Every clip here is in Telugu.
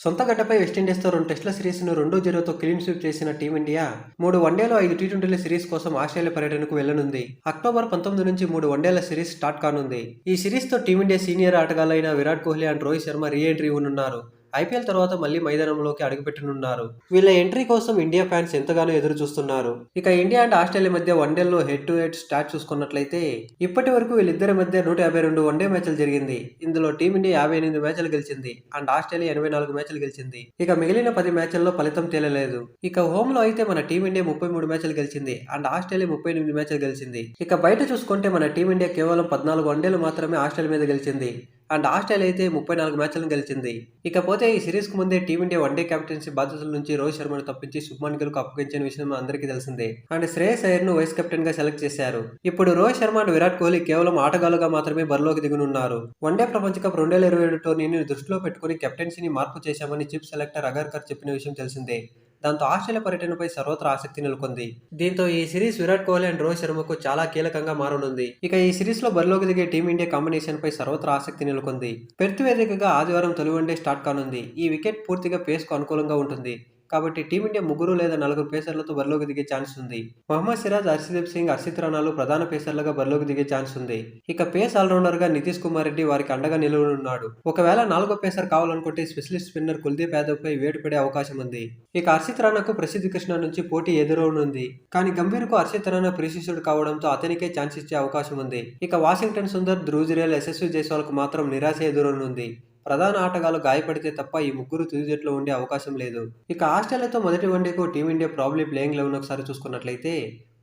సొంత గడ్డపై వెస్టిండీస్తో రెండు టెస్టుల సిరీస్ను రెండు జీరోతో క్లీన్ స్వీప్ చేసిన టీమిండియా మూడు వన్డేలో ఐదు టీ ట్వంటీల సిరీస్ కోసం ఆస్ట్రేలియా పర్యటనకు వెళ్ళనుంది అక్టోబర్ పంతొమ్మిది నుంచి మూడు వన్డేల సిరీస్ స్టార్ట్ కానుంది. ఈ సిరీస్తో team India senior ఆటగాళ్ళైన Virat Kohli and Rohit Sharma re entry ఉన్నారు ఐపీఎల్ తర్వాత మళ్ళీ మైదానంలోకి అడుగుపెట్టనున్నారు. వీళ్ళ ఎంట్రీ కోసం ఇండియా ఫ్యాన్స్ ఎంతగానో ఎదురు చూస్తున్నారు ఇక ఇండియా అండ్ ఆస్ట్రేలియా మధ్య వన్డేల్లో హెడ్ టు హెడ్ స్టాట్ చూసుకున్నట్లయితే ఇప్పటి వరకు వీళ్ళిద్దరి మధ్య నూట యాభై రెండు వన్డే మ్యాచ్లు జరిగింది. ఇందులో టీమిండియా యాభై ఎనిమిది మ్యాచ్లు గెలిచింది. అండ్ ఆస్ట్రేలియా ఎనభై నాలుగు మ్యాచ్లు గెలిచింది. ఇక మిగిలిన పది మ్యాచ్ల్లో ఫలితం తేలలేదు. ఇక హోమ్లో అయితే మన టీమిండియా ముప్పై మూడు మ్యాచ్లు గెలిచింది. అండ్ ఆస్ట్రేలియా ముప్పై ఎనిమిది మ్యాచ్లు గెలిచింది. ఇక బయట చూసుకుంటే మన టీమిండియా కేవలం పద్నాలుగు వన్డేలు మాత్రమే ఆస్ట్రేలియా మీద గెలిచింది. అండ్ ఆస్ట్రేలియా అయితే ముప్పై నాలుగు మ్యాచ్లను గెలిచింది. ఇకపోతే ఈ సిరీస్కు ముందే టీమిండియా వన్డే కెప్టెన్సీ బాధ్యతల నుంచి రోహిత్ శర్మను తప్పించి శుభ్మన్ గిల్కు అప్పగించిన విషయం అందరికీ తెలిసిందే. అండ్ శ్రేయస్ అయ్యర్ను వైస్ కెప్టెన్గా సెలెక్ట్ చేశారు. ఇప్పుడు రోహిత్ శర్మ అండ్ విరాట్ కోహ్లీ కేవలం ఆటగాళ్ళుగా మాత్రమే బరిలోకి దిగనున్నారు. వన్డే ప్రపంచ కప్ రెండు వేల ఇరవై ఏడు టోర్నీని దృష్టిలో పెట్టుకుని కెప్టెన్సీని మార్పు చేశామని చీఫ్ సెలెక్టర్ అగర్కర్ చెప్పిన విషయం తెలిసిందే. దాంతో ఆస్ట్రేలియా పర్యటనపై సర్వత్రా ఆసక్తి నెలకొంది. దీంతో ఈ సిరీస్ విరాట్ కోహ్లీ అండ్ రోహిత్ శర్మకు చాలా కీలకంగా మారనుంది. ఇక ఈ సిరీస్లో బరిలోకి దిగే టీమిండియా కాంబినేషన్ పై సర్వత్రా ఆసక్తి నెలకొంది. పెర్త్ వేదికగా ఆదివారం తొలి వన్డే స్టార్ట్ కానుంది. ఈ వికెట్ పూర్తిగా పేస్కు అనుకూలంగా ఉంటుంది. కాబట్టి టీమిండియా ముగ్గురు లేదా నలుగురు పేసర్లతో బరిలోకి దిగే ఛాన్స్ ఉంది. మహమ్మద్ సిరాజ్ హర్షదీప్ సింగ్ హర్షిత్ రాణాలు ప్రధాన పేసర్లుగా బరిలోకి దిగే ఛాన్స్ ఉంది. ఇక పేస్ ఆల్రౌండర్గా నితీష్ కుమార్ రెడ్డి వారికి అండగా నిలవనున్నాడు ఒకవేళ నాలుగో పేసర్ కావాలనుకుంటే స్పెషలిస్ట్ స్పిన్నర్ కుల్దీప్ యాదవ్ పై వేటు పడే అవకాశం ఉంది. ఇక హర్షిత్ రాణాకు ప్రసిద్ధి కృష్ణ నుంచి పోటీ ఎదురవనుంది. కానీ గంభీర్కు హర్షిత్ రాణా ప్రిశిష్యుడు కావడంతో అతనికే ఛాన్స్ ఇచ్చే అవకాశం ఉంది. ఇక వాషింగ్టన్ సుందర్ ధ్రువజిరేల్ యశస్వి జైస్వాల్కు మాత్రం నిరాశ ఎదురనుంది ప్రధాన ఆటగాళ్ళు గాయపడితే తప్ప ఈ ముగ్గురు తుది జట్లో ఉండే అవకాశం లేదు. ఇక ఆస్ట్రేలియాతో మొదటి వన్డేకు team India probably playing eleven ఒకసారి చూసుకున్నట్లయితే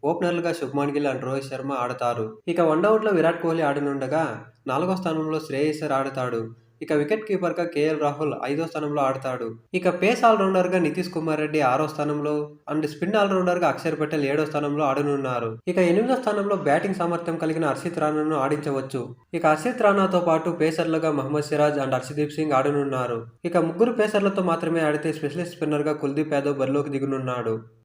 ఓపెనర్లుగా శుభ్మాన్ గిల్ అండ్ రోహిత్ శర్మ ఆడతారు. ఇక వన్డౌట్లో విరాట్ కోహ్లీ ఆడనుండగా నాలుగో స్థానంలో శ్రేయస్సర్ ఆడతాడు. ఇక వికెట్ కీపర్గా కేఎల్ రాహుల్ ఐదో స్థానంలో ఆడతాడు. ఇక పేస్ ఆల్రౌండర్గా నితీష్ కుమార్ రెడ్డి ఆరో స్థానంలో అండ్ స్పిన్ ఆల్రౌండర్గా అక్షర్ పటేల్ ఏడో స్థానంలో ఆడనున్నారు. ఇక ఎనిమిదో స్థానంలో బ్యాటింగ్ సామర్థ్యం కలిగిన హర్షిత్ రాణాను ఆడించవచ్చు. ఇక హర్షిత్ రాణాతో పాటు పేసర్లుగా మహమ్మద్ సిరాజ్ అండ్ హర్షదీప్ సింగ్ ఆడనున్నారు. ఇక ముగ్గురు పేసర్లతో మాత్రమే ఆడితే స్పెషలిస్ట్ స్పిన్నర్గా కుల్దీప్ యాదవ్ బరిలోకి దిగనున్నాడు.